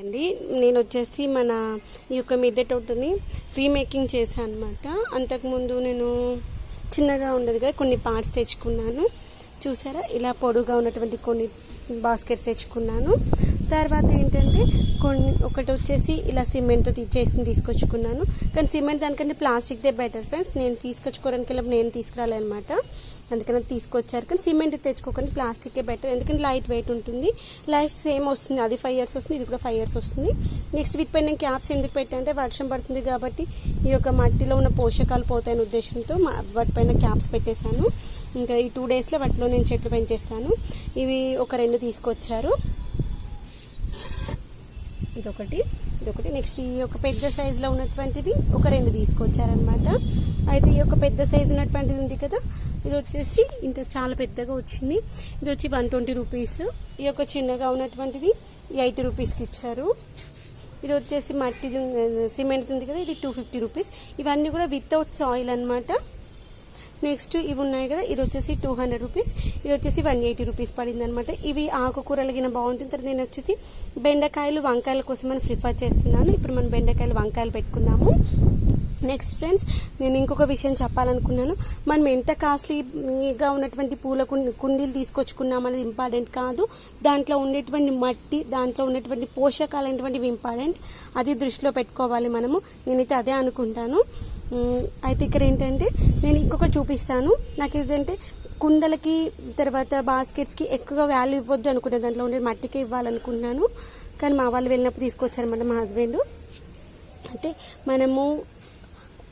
అండి. నేను వచ్చేసి మన ఈ యొక్క మిద్దె తోటని రీమేకింగ్ చేశాను అనమాట అంతకుముందు నేను చిన్నగా ఉండదు కదా కొన్ని పార్ట్స్ తెచ్చుకున్నాను. చూసారా? ఇలా పొడుగా ఉన్నటువంటి కొన్ని బాస్కెట్స్ తెచ్చుకున్నాను. తర్వాత ఏంటంటే కొన్ని ఒకటి వచ్చేసి ఇలా సిమెంట్తో తీసేసి తీసుకొచ్చుకున్నాను. కానీ సిమెంట్ దానికంటే ప్లాస్టిక్దే బెటర్ ఫ్రెండ్స్. నేను తీసుకొచ్చుకోవడానికి వెళ్ళినప్పుడు నేను తీసుకురాలన్నమాట అందుకని తీసుకొచ్చారు. కానీ సిమెంట్ తెచ్చుకోకండి ప్లాస్టికే బెటర్. ఎందుకంటే లైట్ వెయిట్ ఉంటుంది. లైఫ్ సేమ్ వస్తుంది. అది ఫైవ్ ఇయర్స్ వస్తుంది ఇది కూడా ఫైవ్ ఇయర్స్ వస్తుంది. నెక్స్ట్ వీటిపై నేను క్యాప్స్ ఎందుకు పెట్టానంటే వర్షం పడుతుంది కాబట్టి ఈ యొక్క మట్టిలో ఉన్న పోషకాలు పోతాయనే ఉద్దేశంతో వాటిపైన క్యాప్స్ పెట్టేశాను. ఇంకా ఈ టూ డేస్లో వాటిలో నేను చెట్లు పెంచేస్తాను. ఇవి ఒక రెండు తీసుకొచ్చారు. ఇదొకటి. ఇదొకటి. నెక్స్ట్ ఈ యొక్క పెద్ద సైజులో ఉన్నటువంటివి ఒక రెండు తీసుకొచ్చారనమాట అయితే ఈ యొక్క పెద్ద సైజు ఉన్నటువంటిది ఉంది కదా ఇది వచ్చేసి ఇంత చాలా పెద్దగా వచ్చింది. ఇది వచ్చి వన్ ట్వంటీ రూపీస్. ఈ యొక్క చిన్నగా ఉన్నటువంటిది ఎయిటీ రూపీస్కి ఇచ్చారు. ఇది వచ్చేసి మట్టిది సిమెంట్ ఉంది కదా ఇది టూ ఫిఫ్టీ రూపీస్. ఇవన్నీ కూడా వితౌట్ సాయిల్ అనమాట నెక్స్ట్ ఇవి ఉన్నాయి కదా ఇది వచ్చేసి టూ హండ్రెడ్ రూపీస్ ఇది వచ్చేసి వన్ ఎయిటీ రూపీస్ పడింది అనమాట ఇవి ఆకుకూరలు గిన బాగుంటుంది. తర్వాత నేను వచ్చేసి బెండకాయలు వంకాయల కోసం మనం ప్రిఫర్ చేస్తున్నాను. ఇప్పుడు మనం బెండకాయలు వంకాయలు పెట్టుకుందాము. నెక్స్ట్ ఫ్రెండ్స్ నేను ఇంకొక విషయం చెప్పాలనుకున్నాను. మనం ఎంత కాస్ట్లీగా ఉన్నటువంటి పూల కుండీలు తీసుకొచ్చుకున్నాం అనేది ఇంపార్టెంట్ కాదు. దాంట్లో ఉండేటువంటి మట్టి దాంట్లో ఉన్నటువంటి పోషకాలు అనేటువంటివి ఇంపార్టెంట్. అది దృష్టిలో పెట్టుకోవాలి మనము. నేనైతే అదే అనుకుంటాను. అయితే ఇక్కడ ఏంటంటే నేను ఇంకొకటి చూపిస్తాను. నాకు ఏంటంటే కుండలకి తర్వాత బాస్కెట్స్కి ఎక్కువ వాల్యూ ఇవ్వద్దు అనుకునే దాంట్లో ఉండే మట్టికే ఇవ్వాలనుకున్నాను కానీ మా వాళ్ళు వెళ్ళినప్పుడు తీసుకొచ్చారనమాట మా హస్బెండ్ అయితే మనము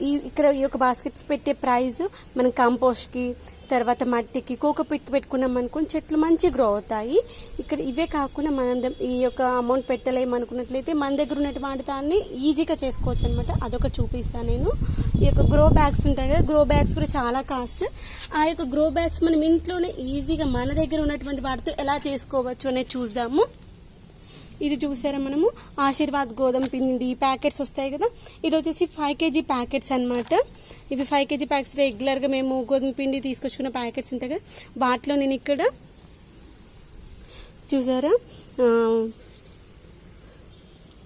ఈ ఇక్కడ ఈ యొక్క బాస్కెట్స్ పెట్టే ప్రైస్ మనం కంపోస్ట్కి తర్వాత మట్టికి కోక పెట్టి పెట్టుకున్నాం అనుకుని చెట్లు మంచి గ్రో అవుతాయి. ఇక్కడ ఇవే కాకుండా మనం ఈ యొక్క అమౌంట్ పెట్టలేము అనుకున్నట్లయితే మన దగ్గర ఉన్నటువంటి దాన్ని ఈజీగా చేసుకోవచ్చు అనమాట అదొక చూపిస్తాను నేను. ఈ యొక్క గ్రో బ్యాగ్స్ ఉంటాయి కదా గ్రో బ్యాగ్స్ కూడా చాలా కాస్ట్ ఆ యొక్క గ్రో బ్యాగ్స్ మనం ఇంట్లోనే ఈజీగా మన దగ్గర ఉన్నటువంటి వాటితో ఎలా చేసుకోవచ్చు అనేది చూద్దాము. ఇది చూసారా మనము? ఆశీర్వాద్ గోధుమ పిండి ప్యాకెట్స్ వస్తాయి కదా? ఇది వచ్చేసి ఫైవ్ కేజీ ప్యాకెట్స్ అన్నమాట. ఇవి ఫైవ్ కేజీ ప్యాకెట్స్ రెగ్యులర్గా మేము గోధుమ పిండి తీసుకొచ్చుకున్న ప్యాకెట్స్ ఉంటాయి కదా? వాటిలో నేను ఇక్కడ చూసారా?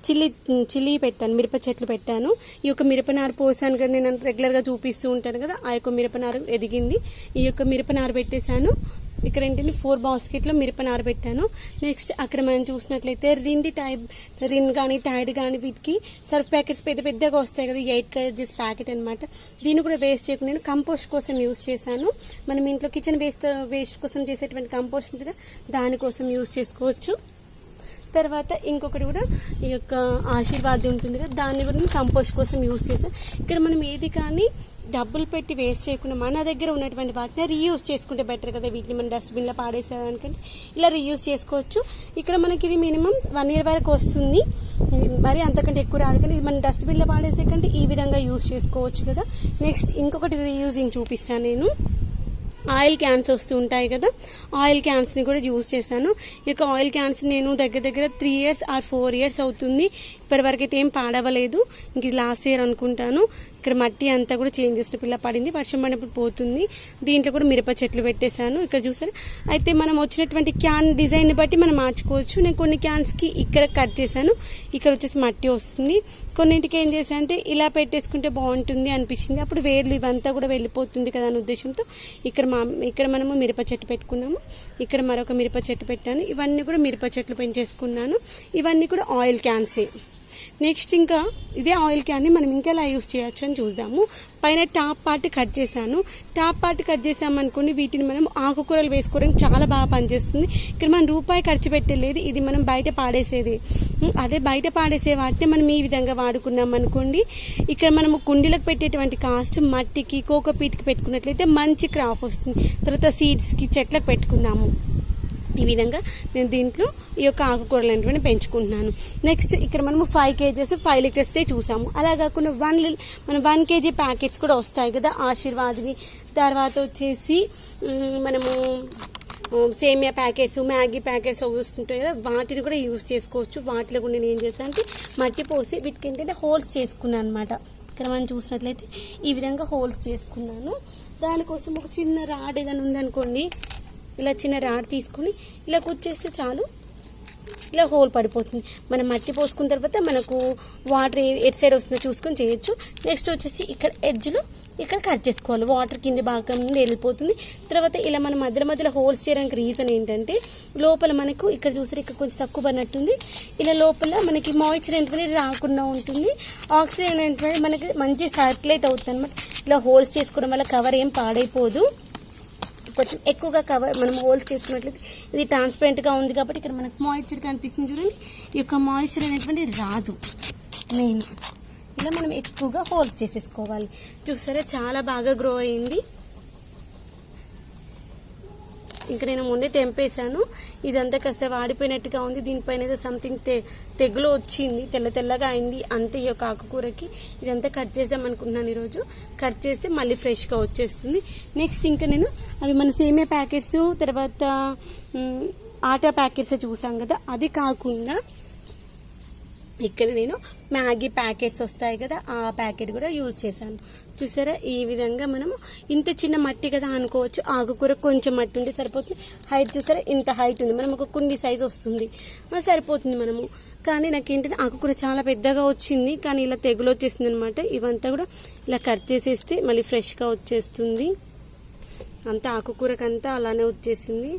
చిల్లీ చిల్లీ పెట్టాను మిరప చెట్లు పెట్టాను. ఈ యొక్క మిరపనారు పోసాను కదా నేను రెగ్యులర్గా చూపిస్తూ ఉంటాను కదా ఆ యొక్క మిరపనారు ఎదిగింది. ఈ యొక్క మిరపనారు పెట్టేశాను. ఇక్కడ ఏంటంటే ఫోర్ బాస్కెట్లో మిరపనారు పెట్టాను నెక్స్ట్ అక్కడ మనం చూసినట్లయితే రింది టైప్ రిన్ కానీ టైడ్ కానీ వీటికి సర్ఫ్ ప్యాకెట్స్ పెద్ద పెద్దగా వస్తాయి కదా ఎయిట్ కేజీస్ ప్యాకెట్ అనమాట దీన్ని కూడా వేస్ట్ చేయకుండా నేను కంపోస్ట్ కోసం యూస్ చేశాను. మనం ఇంట్లో కిచెన్ వేస్ట్ వేస్ట్ కోసం చేసేటువంటి కంపోస్ట్ దానికోసం యూస్ చేసుకోవచ్చు. తర్వాత ఇంకొకటి కూడా ఈ యొక్క ఆశీర్వాదం ఉంటుంది కదా దాన్ని కూడా నేను కంపోస్ట్ కోసం యూస్ చేసాం. ఇక్కడ మనం ఏది కానీ డబ్బులు పెట్టి వేస్ట్ చేయకుండా మన దగ్గర ఉన్నటువంటి వాటిని రీయూస్ చేసుకుంటే బెటర్ కదా. వీటిని మనం డస్ట్బిన్లో పాడేసేదానికంటే ఇలా రీయూస్ చేసుకోవచ్చు. ఇక్కడ మనకి ఇది మినిమం వన్ ఇయర్ వరకు వస్తుంది. మరి అంతకంటే ఎక్కువ రాదు కానీ ఇది మనం డస్ట్బిన్లో పాడేసే కంటే ఈ విధంగా యూస్ చేసుకోవచ్చు కదా. నెక్స్ట్ ఇంకొకటి రీయూజింగ్ చూపిస్తాను నేను. ఆయిల్ క్యాన్స్ వస్తూ ఉంటాయి కదా ఆయిల్ క్యాన్స్ని కూడా యూజ్ చేశాను. ఈ యొక్క ఆయిల్ క్యాన్స్ నేను దగ్గర దగ్గర three years or four years అవుతుంది. ఇప్పటివరకు అయితే ఏం పాడవలేదు. ఇంక ఇది లాస్ట్ ఇయర్ అనుకుంటాను. ఇక్కడ మట్టి అంతా కూడా చేంజ్ చేసిన పిల్ల పడింది వర్షం పడినప్పుడు పోతుంది. దీంట్లో కూడా మిరప చెట్లు పెట్టేశాను. ఇక్కడ చూసారు? అయితే మనం వచ్చినటువంటి క్యాన్ డిజైన్ బట్టి మనం మార్చుకోవచ్చు. నేను కొన్ని క్యాన్స్కి ఇక్కడ కట్ చేశాను. ఇక్కడ వచ్చేసి మట్టి వస్తుంది. కొన్నింటికి ఏం చేశాను అంటే ఇలా పెట్టేసుకుంటే బాగుంటుంది అనిపించింది. అప్పుడు వేర్లు ఇవంతా కూడా వెళ్ళిపోతుంది కదా అనే ఉద్దేశంతో ఇక్కడ మా ఇక్కడ మనము మిరప చెట్టు పెట్టుకున్నాము. ఇక్కడ మరొక మిరప చెట్టు పెట్టాను. ఇవన్నీ కూడా మిరప చెట్లు పెంచేసుకున్నాను. ఇవన్నీ కూడా ఆయిల్ క్యాన్సే. నెక్స్ట్ ఇంకా ఇదే ఆయిల్ క్యాన్ని మనం ఇంకెలా యూస్ చేయొచ్చు అని చూద్దాము. పైన టాప్ పార్ట్ కట్ చేశాను. టాప్ పార్ట్ కట్ చేసామనుకోండి వీటిని మనం ఆకుకూరలు వేసుకోవడానికి చాలా బాగా పనిచేస్తుంది. ఇక్కడ మనం రూపాయి ఖర్చు పెట్టలేదు ఇది మనం బయట పాడేసేది. అదే బయట పాడేసే వాటిని మనం ఈ విధంగా వాడుకున్నాం అనుకోండి ఇక్కడ మనము కుండీలకు పెట్టేటువంటి కాస్ట్ మట్టికి కోకోపీట్కి పెట్టుకున్నట్లయితే మంచి క్రాప్ వస్తుంది. తర్వాత సీడ్స్కి చెట్లకు పెట్టుకుందాము. ఈ విధంగా నేను దీంట్లో ఈ యొక్క ఆకుకూరలు అనేటువంటి పెంచుకుంటున్నాను. నెక్స్ట్ ఇక్కడ మనము ఫైవ్ కేజెస్ ఫైవ్ లీటర్స్దే చూసాము. అలా కాకుండా వన్ మన వన్ కేజీ ప్యాకెట్స్ కూడా వస్తాయి కదా ఆశీర్వాద్వి. తర్వాత వచ్చేసి మనము సేమియా ప్యాకెట్స్ మ్యాగీ ప్యాకెట్స్ అవి వస్తుంటాయి కదా వాటిని కూడా యూస్ చేసుకోవచ్చు. వాటిలో కూడా నేను ఏం చేశాను అంటే మట్టి పోసి వీటికి ఏంటంటే హోల్స్ చేసుకున్నాను అనమాట ఇక్కడ మనం చూసినట్లయితే ఈ విధంగా హోల్స్ చేసుకున్నాను. దానికోసం ఒక చిన్న రాడ్ ఏదైనా ఉందనుకోండి ఇలా చిన్న రాడ్ తీసుకొని ఇలా కుచ్చేస్తే చాలు. ఇలా హోల్ పడిపోతుంది. మనం మట్టి పోసుకున్న తర్వాత మనకు వాటర్ ఎటు సైడ్ వస్తుందో చూసుకొని చేయొచ్చు. నెక్స్ట్ వచ్చేసి ఇక్కడ ఎడ్జ్లో ఇక్కడ కట్ చేసుకోవాలి. వాటర్ కింది భాగం నుండి వెళ్ళిపోతుంది. తర్వాత ఇలా మనం మధ్యలో మధ్యలో హోల్స్ చేయడానికి రీజన్ ఏంటంటే లోపల మనకు ఇక్కడ చూసారు ఇక్కడ కొంచెం తక్కువ పడినట్టుంది. ఇలా లోపల మనకి మాయిశ్చర్ అనేది రాకుండా ఉంటుంది. ఆక్సిజన్ అనేది మనకి మంచి సర్క్యులేట్ అవుతుంది అనమాట ఇలా హోల్స్ చేసుకోవడం వల్ల కవర్ ఏం పాడైపోదు. కొంచెం ఎక్కువగా కవర్ మనం హోల్స్ తీసుకున్నట్లయితే ఇది ట్రాన్స్పరెంట్గా ఉంది కాబట్టి ఇక్కడ మనకు మాయిశ్చర్ కనిపిస్తుంది చూడండి. ఈ యొక్క మాయిశ్చర్ అనేటువంటి రాదు. మెయిన్ ఇలా మనం ఎక్కువగా హోల్స్ చేసేసుకోవాలి. చూసారా? చాలా బాగా గ్రో అయింది. ఇంకా నేను ముందే తెంపేశాను. ఇదంతా కాస్త వాడిపోయినట్టుగా ఉంది. దీనిపైన ఏదో సంథింగ్ తె తెగులు వచ్చింది. తెల్ల తెల్లగా అయింది. అంతే ఈ యొక్క ఆకుకూరకి. ఇదంతా కట్ చేద్దాం అనుకుంటున్నాను ఈరోజు. కట్ చేస్తే మళ్ళీ ఫ్రెష్గా వచ్చేస్తుంది. నెక్స్ట్ ఇంకా నేను అవి మన సేమియా ప్యాకెట్స్ తర్వాత ఆటా ప్యాకెట్స్ చూసాం కదా. అది కాకుండా ఇక్కడ నేను మ్యాగీ ప్యాకెట్స్ వస్తాయి కదా ఆ ప్యాకెట్ కూడా యూజ్ చేశాను. చూసారా? ఈ విధంగా మనము ఇంత చిన్న మట్టి కదా అనుకోవచ్చు. ఆకుకూర కొంచెం మట్టి ఉంటే సరిపోతుంది. హైట్ చూసారా? ఇంత హైట్ ఉంది. మనం ఒక కుండి సైజ్ వస్తుంది. సరిపోతుంది మనము. కానీ నాకు ఏంటంటే ఆకుకూర చాలా పెద్దగా వచ్చింది. కానీ ఇలా తెగులు వచ్చేసింది అనమాట ఇవంతా కూడా ఇలా కట్ చేసేస్తే మళ్ళీ ఫ్రెష్గా వచ్చేస్తుంది. అంతా ఆకుకూరకంతా అలానే వచ్చేసింది.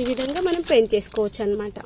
ఈ విధంగా మనం పెంచేసుకోవచ్చు అనమాట